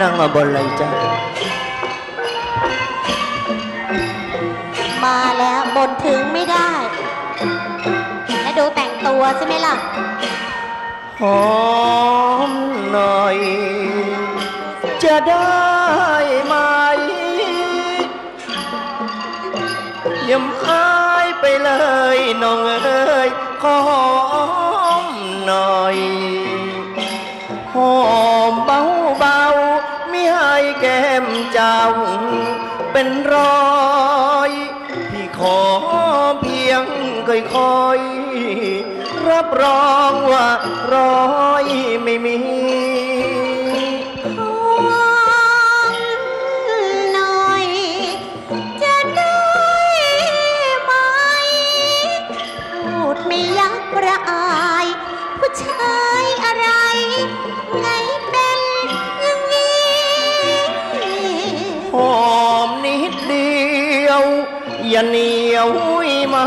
นั่งมาบนเลยจ้ามาแล้วบนถึงไม่ได้ และดูแต่งตัวใช่ไหมล่ะ หอมหน่อย จะได้ไหมอย่าอายไปเลยน้องเอ้ยขอ มเจ้า เป็นรอยพี่ขอเพียงค่อยๆรับรองว่ารอยไม่มีหอมหน่อยจะได้ไหมพูดไม่ยักระอายผู้ชาย อย่าเหนียวมา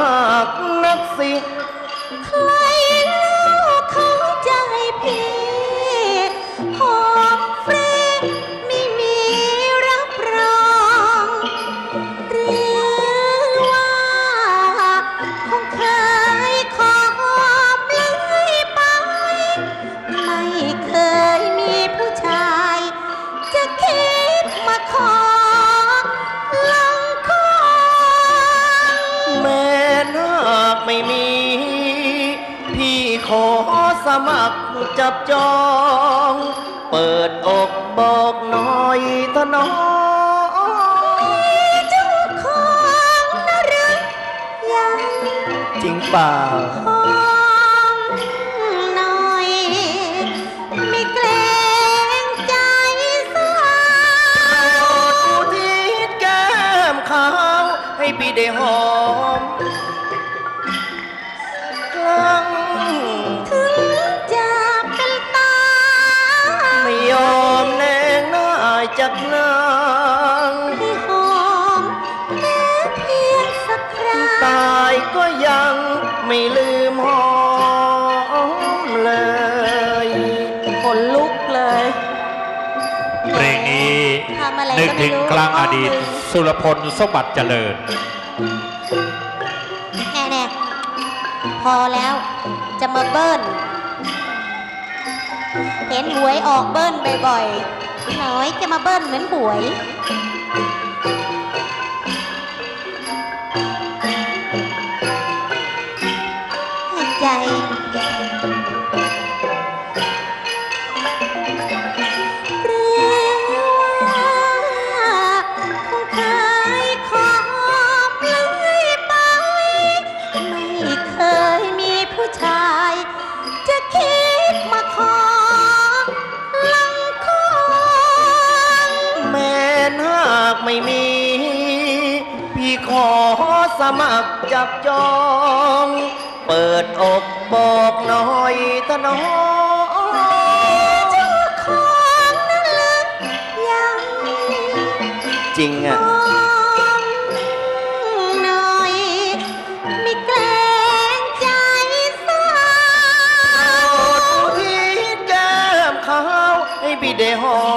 มัครจับจอง เปิดอกบอกหน่อยเถอะน้องเจ้าของนะหรือยังจริงเปล่าหอมหน่อย ไม่เกรงใจสาวทิศแก้มขาว ให้พี่ได้หอม ไม่ลืมหอมเลยขนลุกเลย เพลงนี้ทำอะไรนึกก็ไม่ถึงรู้กลางอดีต สุรพลสมบัติเจริญ แน่แน่ๆพอแล้วจะมาเบิ้ลเห็นหวยออกเบิ้ลบ่อยๆน้อยจะมาเบิ้ลเหมือนหวย จับจอง เปิดอกบอกหน่อยเถอะน้องเจ้าของนั้นหรือยังจริงอะ หน่อย ไม่เกรงใจสาวอุทิศแก้มขาวให้พี่ได้หอม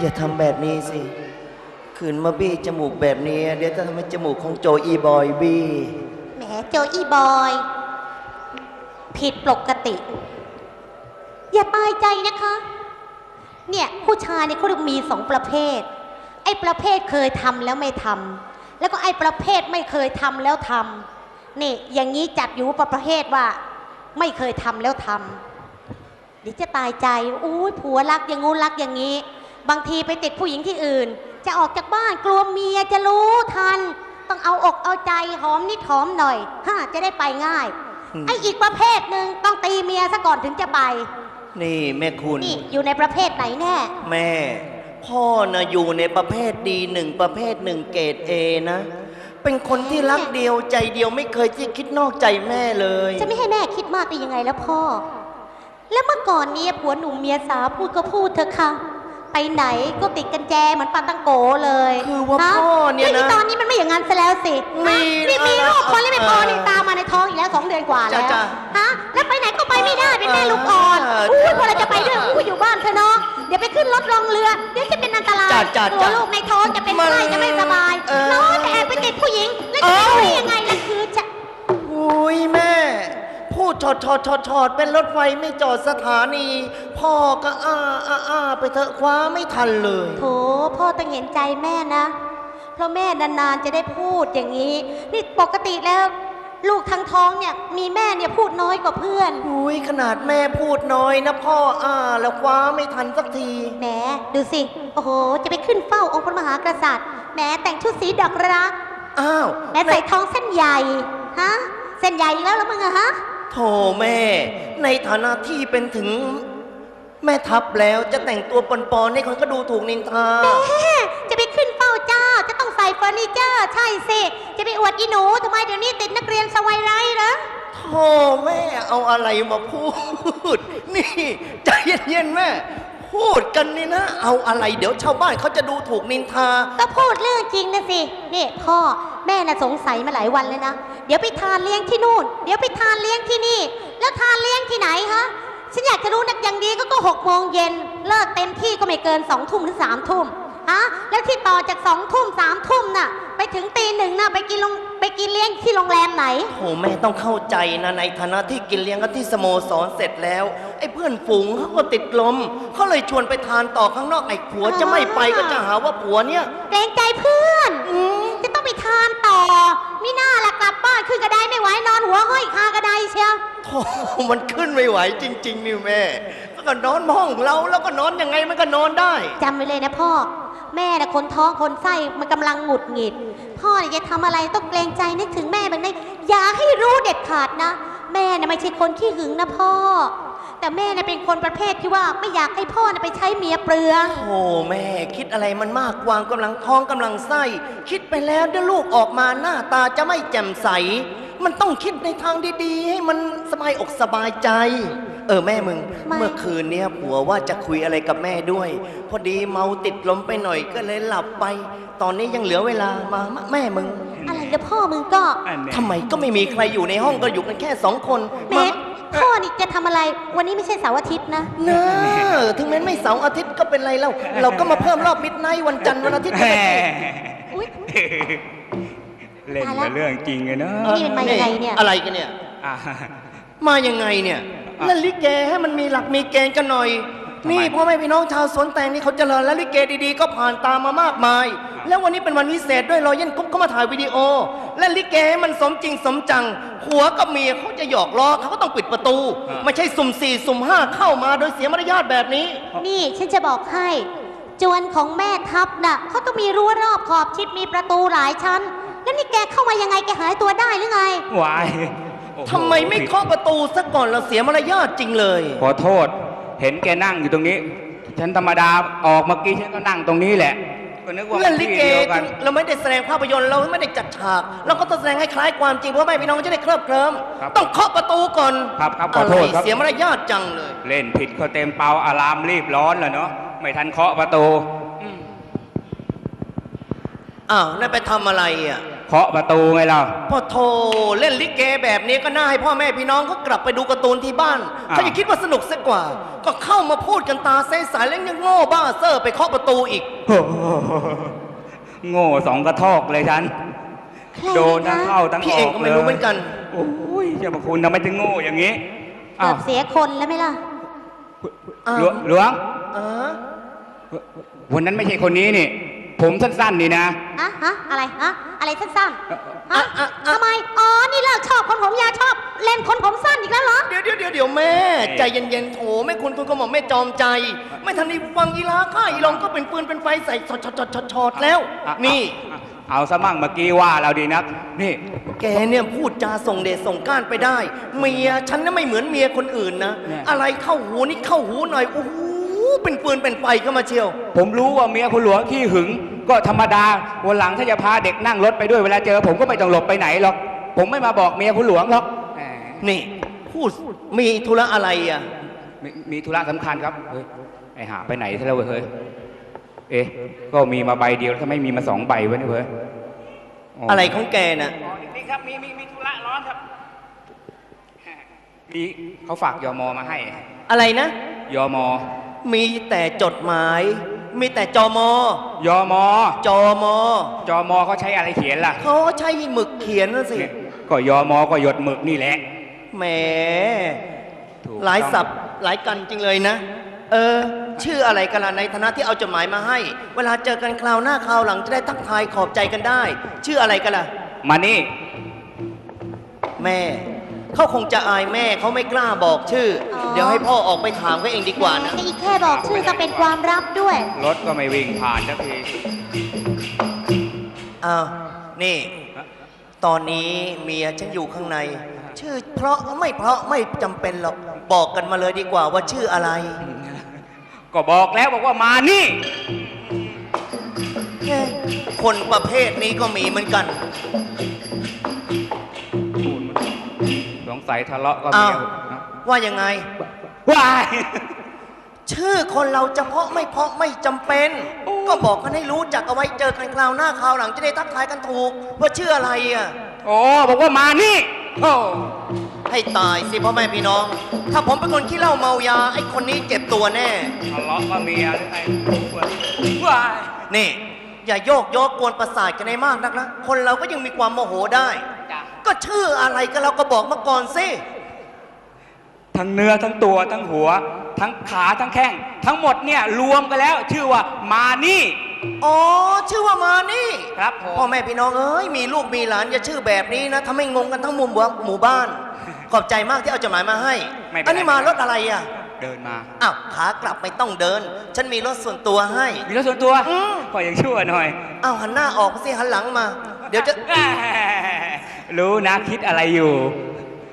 อย่าทำแบบนี้สิขืนมาบี้จมูกแบบนี้ เดี๋ยวจะทำให้จมูกของโจอีบอยบี้แหมโจอีบอย ผิดปกติ อย่าตายใจนะคะ เนี่ยผู้ชายเนี่ยเขาเรียกมีสองประเภท ไอ้ประเภทเคยทำแล้วไม่ทำแล้วก็ไอ้ประเภทไม่เคยทำแล้วทำนี่อย่างนี้จัดอยู่ประเภทว่า ไม่เคยทำแล้วทำเดี๋ยวจะตายใจอุ้ยผัวรักอย่างงู้นรักอย่างนี้ บางทีไปติดผู้หญิงที่อื่น จะออกจากบ้านกลัวเมียจะรู้ทัน ต้องเอาอกเอาใจหอมนิดหอมหน่อยฮ่าจะได้ไปง่ายอืมไอ้อีกประเภทหนึ่งต้องตีเมียซะก่อนถึงจะไป นี่แม่คุณ นี่อยู่ในประเภทไหนแน่ แม่ พ่อนะอยู่ในประเภทดีหนึ่งประเภทหนึ่งเกรดเอนะ เป็นคนที่รักเดียวใจเดียวไม่เคยที่คิดนอกใจแม่เลย จะไม่ให้แม่คิดมากได้ยังไงแล้วพ่อ แล้วเมื่อก่อนเนี้ผัวหนุ่มเมียสาวพูดก็พูดเถอะค่ะ ไปไหนก็ติดกันแจเหมือนปาตังโกเลยคือว่าฮะพ่อเนี่ยนะฮ้ตอนนี้มันไม่อย่างนั้นซะแล้วสิมีฮะนี่มีอะไรลูกคนแล้วไม่พอเออนี่ตามมาในท้องอีกแล้วสองเดือนกว่าแล้วจ้ะฮะแล้วไปไหนก็ไปไม่ได้เป็นแม่ลูกอ่อนเอออุ้ยพอเราจะไปด้วยอุ้ยอยู่บ้านเธอะเนาะเดี๋ยวไปขึ้นรถลงเรือเดี๋ยวจะเป็นอันตรายจ้ะจ้ะตัวจ้ะลูกในท้องจะเป็นมันไข้จะไม่สบายเออน้องจะแอบไปติดผู้หญิงแล้วจะไปรู้ได้ยังไงล่ะคือจะอุ้ยแม่พู ดชอดชอดชอดชอดเป็นรถไฟไม่จอดสถานี พ่อก็อ้าอ้าอ้าไปเถอะคว้าไม่ทันเลย โถพ่อต้องเห็นใจแม่นะ เพราะแม่นานๆจะได้พูดอย่างนี้ นี่ปกติแล้ว ลูกทั้งท้องเนี่ย มีแม่เนี่ยพูดน้อยกว่าเพื่อน อุ้ยขนาดแม่พูดน้อยนะพ่ออ้าแล้วคว้าไม่ทันสักที แหมดูสิ โอ้โห จะไปขึ้นเฝ้าองค์พระมหากษัตริย์แหมแต่งชุดสีดอกรักอ้าวแหมใส่ทองเส้นใหญ่ ฮะ เส้นใหญ่อีกแล้วเหรอมึงอะฮะ โธ่แม่ ในฐานะที่เป็นถึง แม่ทัพแล้วจะแต่งตัวปนๆให้คนก็ดูถูกนินทา แม่จะไปขึ้นเฝ้าเจ้า จะต้องใส่เฟอร์นิเจอร์ใช่สิ จะไปอวดอีหนูทำไมเดี๋ยวนี้ติดนักเรียนสวัยไรเหรอ โธ่แม่เอาอะไรมาพูด นี่ใจเย็นๆแม่ พูดกันนี่นะ เอาอะไรเดี๋ยวชาวบ้านเขาจะดูถูกนินทา ก็พูดเรื่องจริงนะสิ นี่พ่อแม่น่ะสงสัยมาหลายวันเลยนะ เดี๋ยวไปทานเลี้ยงที่นู่น เดี๋ยวไปทานเลี้ยงที่นี่ แล้วทานเลี้ยงที่ไหนฮะ ฉันอยากจะรู้นักอย่างดีก็ก็หกโมงเย็น เลิกเต็มที่ก็ไม่เกินสองทุ่มหรือสามทุ่มฮะ แล้วที่ต่อจากสองทุ่มสามทุ่มน่ะ ไปถึงตีหนึ่งน่ะไปกินโรง ไปกินเลี้ยงที่โรงแรมไหน โอ้แม่ต้องเข้าใจนะในฐานะที่กินเลี้ยงกันที่สโมสรเสร็จแล้ว ไอ้เพื่อนฝูงเขาก็ติดลมเขาเลยชวนไปทานต่อข้างนอกไอ้ผัวจะไม่ไปก็จะหาว่าผัวเนี่ย เกรงใจเพื่อนจะต้องไปทานต่อมิน่าละกลับบ้านขึ้นกระไดไม่ไหวนอนหัวห้อยคากระไดเชียวโธ่มันขึ้นไม่ไหวจริง ๆ นี่แม่ก็นอนห้องเราแล้วก็นอนยังไงมันก็นอนได้จำไว้เลยนะพ่อแม่นะคนท้องคนไส้มันกำลังหงุดหงิด พ่อเนี่ยจะทำอะไรต้องเกรงใจนึกถึงแม่บ้างนะอย่าให้รู้เด็ดขาดนะ แม่น่ะไม่ใช่คนขี้หึงนะพ่อ แต่แม่น่ะเป็นคนประเภทที่ว่าไม่อยากให้พ่อน่ะไปใช้เมียเปลืองโอ้แม่คิดอะไรมันมากวางกำลังท้องกำลังไส้ คิดไปแล้วเดี๋ยวลูกออกมาหน้าตาจะไม่แจ่มใส มันต้องคิดในทางดีๆ ให้มันสบายอกสบายใจ เออแม่มึง ไม่ เมื่อคืนเนี้ยผัวว่าจะคุยอะไรกับแม่ด้วย พอดีเมาติดลมไปหน่อยก็เลยหลับไป ตอนนี้ยังเหลือเวลามามาแม่มึงอะไรนะพ่อมึงก็ทำไมก็ไม่มีใครอยู่ในห้องก็อยู่กันแค่สองคนเมมาดพ่อนี่จะทำอะไร วันนี้ไม่ใช่เสาร์อาทิตย์นะ เนอะถึงแม้ไม่เสาร์อาทิตย์ก็เป็นไรแล้วเราก็มาเพิ่มรอบมิดไนท์วันจันทร์วันอาทิตย์ก็ได้อุ๊ย เล่นตายละกับเรื่องจริงเลยเนอะนี่มันมายังไงเนี่ย อะไรกันเนี่ย อะมายังไงเนี่ยอะ เล่นลิเกให้มันมีหลักมีเกณฑ์กันหน่อยทำไมนี่พ่อแม่พี่น้องชาวสวนแตงนี่เขาเจริญและลิเกดีๆ ก็ผ่านตามมามากมาย แล้ววันนี้เป็นวันพิเศษด้วยรอยเย็นกุ๊บก็มาถ่ายวิดีโอเล่นลิเกให้มันสมจริงสมจังหัวกับเมียเขาจะหยอกล้อเขาก็ต้องปิดประตู ไม่ใช่สุ่มสี่สุ่มห้าเข้ามาโดยเสียมารยาทแบบนี้ นี่ฉันจะบอกให้จวนของแม่ทัพน่ะเขาต้องมีรั้วรอบขอบชิดมีประตูหลายชั้น แล้วนี่แกเข้ามายังไงแกหายตัวได้หรือไงวายโอ้โห ทำไมไม่เคาะประตูซะก่อนเราเสียมารยาทจริงเลย ขอโทษ เห็นแกนั่งอยู่ตรงนี้ ฉันธรรมดาออกเมื่อกี้ฉันก็นั่งตรงนี้แหละ ก็นึกว่าเล่นลิที่เกเดียวกัน เราไม่ได้แสดงภาพยนตร์เราไม่ได้จัดฉาก เราก็ต้องแสดงให้คล้ายความจริงเพราะไม่พี่น้องจะได้เคลิบเคลิ้มครับต้องเคาะประตูก่อนครับครับขอโทษะไครับ เสียมารยาทจังเลย เล่นผิดเขาเต็มเปาอารามรีบร้อนแล้วเนาะไม่ทันเคาะประตู อ้าวนั่นไปทำอะไรอะ เคาะประตูไงเราพ่อโทเล่นลิเกแบบนี้ก็น่าให้พ่อแม่พี่น้องเขากลับไปดูการ์ตูนที่บ้านอ่าเขาจะคิดว่าสนุกสักกว่า ก็เข้ามาพูดกันตาใสๆแล้วยังโง่บ้าเซอร์ไปเคาะประตูอีกโอ้โหโง่สองกระทอกเลยฉันใครโดนทั้งนะเข้าทั้งออกพี่เองก็ไม่รู้เหมือนกันโอ้ยเจ้าพระคุณทำไมถึงโง่อย่างนี้เกือบเสียคนแล้วไหมล่ะอ้าวหลวงหลวงอ๋อวันนั้นไม่ใช่คนนี้นี่ ผมสั้นๆนี่นะ ฮะฮะอะไรฮะอะไรสั้นๆฮะอะอะอะ ทำไมอ๋อนี่เลิกชอบคนผมยาวชอบ เล่นคนผมสั้นอีกแล้วเหรอ เดี๋ยวเดี๋ยวเดี๋ยวเดี๋ยวแม่ ใจเย็นๆโถแม่คุณทุนก็บอกแม่จอมใจ ไม่ทันได้ฟังอีลาข้าอีลองก็เป็นปืนเป็นไฟใส่ชอดชอดชอดชอดชอดแล้ว อะนี่ อะเอาซะมั่งเมื่อกี้ว่าเราดีนัก นี่ แกเนี่ยพูดจาส่งเดชส่งก้านไปได้ เมียฉันน่ะไม่เหมือนเมียคนอื่นนะ เนี่ย อะไรเข้าหูนี่เข้าหูหน่อยโอ้โห เป็นปืนเป็นไฟเข้ามาเชียว ผมรู้ว่าเมียคุณหลวงขี้หึง ก็ธรรมดาวันหลังถ้าจะพาเด็กนั่งรถไปด้วยเวลาเจอ ผมก็ไม่ต้องหลบไปไหนหรอก ผมไม่มาบอกเมียคุณหลวงหรอกแหมนี่พูดมีธุระอะไรอะ มีมีธุระสำคัญครับเฮ้ยไอหาไปไหนซะแล้วเว้ยเฮ้ยเอ๊ะก็มีมาใบเดียวถ้าไม่มีมาสองใบวะเนี่ยเว้ยอะไรของแกน่ะ อ๋อนี่ครับ มีมีมีธุระร้อนครับ มีเขาฝากยมมาให้ อะไรนะยม มีแต่จดหมาย มีแต่จอมอยมจอมอจมเขาใช้อะไรเขียนล่ะเขาใช้หมึกเขียนนะสิเนี่ยก็ยมก็หยดหมึกนี่แหละ แหมถูกหลายต้องศัพท์หลายกันจริงเลยนะ เออ ชื่ออะไรกันล่ะในฐานะที่เอาจดหมายมาให้ เวลาเจอกันคราวหน้าคราวหลังจะได้ทักทายขอบใจกันได้ ชื่ออะไรกันล่ะ มานี่ แม่ เขาคงจะอายแม่เขาไม่กล้าบอกชื่ออ๋อเดี๋ยวให้พ่อออกไปถามเขาเองดีกว่านะแหมนี่แค่บอกชื่อก็เป็นความลับด้วย รถก็ไม่วิ่งผ่านสักทีอ้าว นี่ ตอนนี้เมียฉันอยู่ข้างใน ชื่อเพราะไม่เพราะไม่จำเป็นหรอก บอกกันมาเลยดีกว่าว่าชื่ออะไรก็บอกแล้วบอกว่ามานี่ เอ๊ะคนประเภทนี้ก็มีเหมือนกัน สงสัยทะเลาะก็อ้าเมีวยนะว่ายังไง ว้าย ชื่อคนเราจะเพราะไม่เพราะไม่จำเป็นก็บอกกันให้รู้จักเอาไว้เจอกันคราวหน้าคราวหลังจะได้ทักทายกันถูก ว่าชื่ออะไรอะ โอ้บอกว่ามานี่โอ้ให้ตายสิพ่อแม่พี่น้อง ถ้าผมเป็นคนขี้เหล้าเมายาไอ้คนนี้เจ็บตัวแน่ ทะเลาะกับเมียหรือไงว้ายนี่ อย่าโยกโยกกวนประสาทกันในมากนักนะ คนเราก็ยังมีความโมโหได้จ้ะ ก็ชื่ออะไรก็เราก็บอกมาก่อนสิทั้งเนื้อทั้งตัวทั้งหัว ทั้งขาทั้งแข้งทั้งหมดเนี่ยรวมกันแล้ว ชื่อว่ามานี่ อ๋อชื่อว่ามานี่ครับผมพ่อแม่พี่น้องเอ้ยมีลูกมีหลานอย่าชื่อแบบนี้นะทำให้งงกันทั้งหมู่บ้านหมู่บ้าน ขอบใจมากที่เอาจดหมายมาให้ไม่เป็นไร อันนี้มารถอะไรอะเดินมา อ้าวขากลับไม่ต้องเดิน ฉันมีรถส่วนตัวให้ มีรถส่วนตัวอืมขออย่างชั่วหน่อย อ้าวหันหน้าออกสิหันหลังมา เดี๋ยวจะ แหม รู้นะคิดอะไรอยู่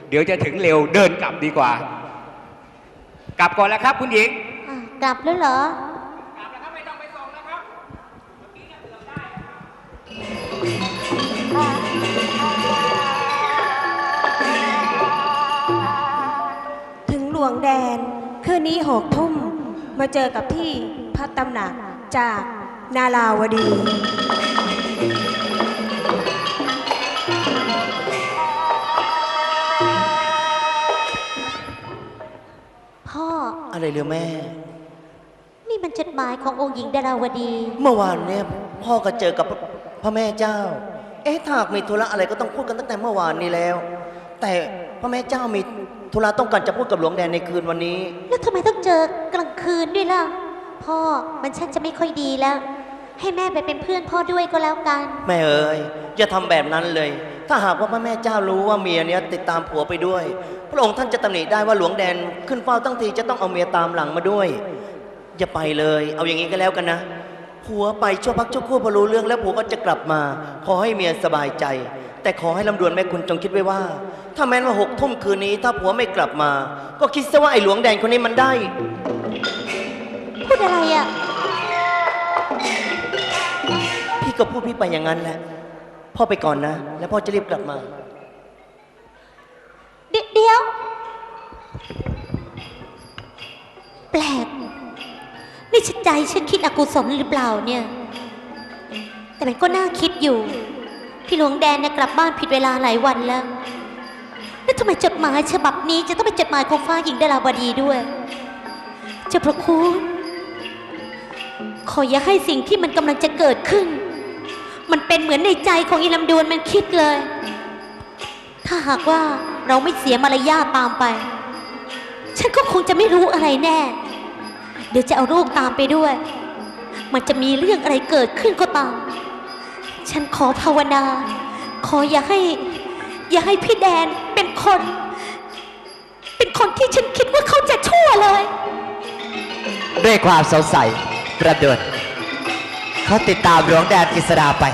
เดี๋ยวจะถึงเร็วเดินกลับดีกว่า กลับก่อนแล้วครับ คุณหญิงอะกลับแล้วเหรอ ถึงหลวงแดน คืนนี้หกทุ่ม มาเจอกับที่พระตำหนักจากนาราวดี ออะไรเรือแม่ นี่มันจดหมายขององค์หญิงดาราวดี เมื่อวานเนี่ยพ่อก็เจอกับพระแม่เจ้า เอ๊ะถ้าหากมีธุระอะไรก็ต้องพูดกันตั้งแต่เมื่อวานนี้แล้ว แต่พระแม่เจ้ามีธุระต้องการจะพูดกับหลวงแดนในคืนวันนี้ แล้วทำไมต้องเจอกลางคืนด้วยล่ะ พ่อมันชักจะไม่ค่อยดีแล้ว ให้แม่ไปเป็นเพื่อนพ่อด้วยก็แล้วกัน แม่เอ๋ยอย่าทำแบบนั้นเลย ถ้าหากว่าพระแม่เจ้ารู้ว่าเมียเนี้ยติดตามผัวไปด้วย พระองค์ท่านจะตำหนิได้ว่าหลวงแดนขึ้นเฝ้าตั้งทีจะต้องเอาเมียตามหลังมาด้วยอย่าไปเลย เอาอย่างนี้ก็แล้วกันนะผัวไปชั่วพักชั่วครู่พอรู้เรื่องแล้วผัวก็จะกลับมา ขอให้เมียสบายใจ แต่ขอให้ลำดวนแม่คุณจงคิดไว้ว่า ถ้าแม้นว่าหกทุ่มคืนนี้ ถ้าผัวไม่กลับมา ก็คิดซะว่าไอ้หลวงแดนคนนี้มันได้ พูดอะไรอะ พี่ก็พูดพี่ไปอย่างนั้นแหละ พ่อไปก่อนนะ แล้วพ่อจะรีบกลับมา เดี๋ยว แปลก นี่ฉันใจฉันคิดอกุศลหรือเปล่าเนี่ย แต่มันก็น่าคิดอยู่ พี่หลวงแดนเนี่ยกลับบ้านผิดเวลาหลายวันแล้ว แล้วทำไมจดหมายฉบับนี้ จะต้องเป็นจดหมายของฟ้าหญิงดาราวดีด้วย เจ้าพระคุณขออย่าให้สิ่งที่มันกำลังจะเกิดขึ้น มันเป็นเหมือนในใจของอีลำดวนมันคิดเลย ถ้าหากว่า เราไม่เสียมารยาทตามไป ฉันก็คงจะไม่รู้อะไรแน่ เดี๋ยวจะเอาลูกตามไปด้วย มันจะมีเรื่องอะไรเกิดขึ้นก็ตาม ฉันขอภาวนา ขออย่าให้ อย่าให้พี่แดนเป็นคน เป็นคนที่ฉันคิดว่าเขาจะชั่วเลย ด้วยความสงสัยประดวนเขาติดตามหลวงแดนกฤษดาไป